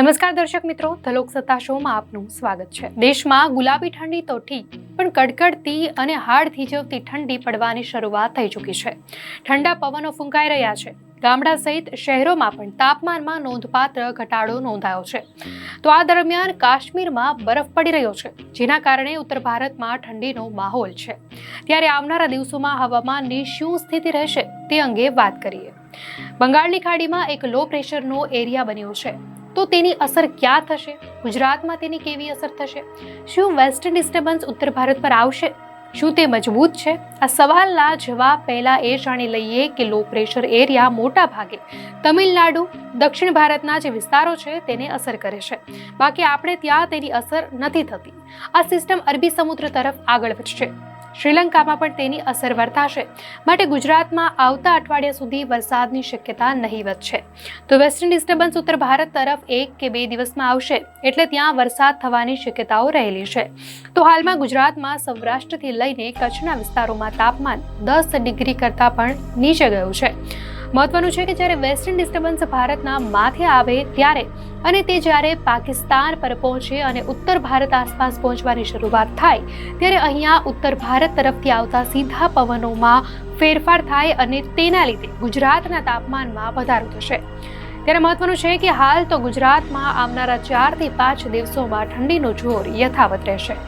નમસ્કાર દર્શક મિત્રો ધ લોકસત્તા શોમાં આપનું સ્વાગત છે. દેશમાં ગુલાબી ઠંડી તો ઠીક, પણ કડકડતી અને હાડ થીજવતી ઠંડી પડવાની શરૂઆત થઈ ચૂકી છે. ઠંડા પવનો ફૂંકાઈ રહ્યા છે. ગામડા સહિત શહેરોમાં પણ તાપમાનમાં નોંધપાત્ર ઘટાડો નોંધાયો છે. તો આ દરમિયાન કાશ્મીરમાં બરફ પડી રહ્યો છે, જેના કારણે ઉત્તર ભારતમાં ઠંડીનો માહોલ છે. ત્યારે આવનારા દિવસોમાં હવામાનની શું સ્થિતિ રહેશે તે અંગે વાત કરીએ. બંગાળની ખાડીમાં એક લો પ્રેશરનો એરિયા બન્યો છે. તો તેની અસર ક્યાં થશે? ગુજરાતમાં તેની કેવી અસર થશે? શું વેસ્ટર્ન ડિસ્ટર્બન્સ ઉત્તર ભારત પર આવશે? શું તે મજબૂત છે? આ સવાલના જવાબ પહેલાં એ જાણી લઈએ કે લો પ્રેશર એરિયા મોટા ભાગે તમિલનાડુ, દક્ષિણ ભારતના જે વિસ્તારો છે તેને અસર કરે છે. બાકી આપણે ત્યાં તેની અસર નથી થતી. આ સિસ્ટમ અરબી સમુદ્ર તરફ આગળ વધશે. શ્રીલંકામાં પણ તેની અસર વર્તાશે. માટે ગુજરાતમાં આવતા અઠવાડિયા સુધી વરસાદની શક્યતા નહીવત છે. તો વેસ્ટર્ન ડિસ્ટર્બન્સ ઉત્તર ભારત તરફ એક કે બે દિવસમાં આવશે, એટલે ત્યાં વરસાદ થવાની શક્યતાઓ રહેલી છે. તો હાલમાં ગુજરાતમાં સૌરાષ્ટ્રથી લઈને કચ્છના વિસ્તારોમાં તાપમાન દસ ડિગ્રી કરતાં પણ નીચે ગયું છે. મહત્વનું છે કે જ્યારે વેસ્ટર્ન ડિસ્ટર્બન્સ ભારતના માથે આવે ત્યારે અને તે જ્યારે પાકિસ્તાન પર પહોંચે અને ઉત્તર ભારત આસપાસ પહોંચવાની શરૂઆત થાય, ત્યારે અહીંયા ઉત્તર ભારત તરફથી આવતા સીધા પવનોમાં ફેરફાર થાય અને તેના લીધે ગુજરાતના તાપમાનમાં વધારો થશે. ત્યારે મહત્વનું છે કે હાલ તો ગુજરાતમાં આવનારા ચારથી પાંચ દિવસોમાં ઠંડીનું જોર યથાવત રહેશે.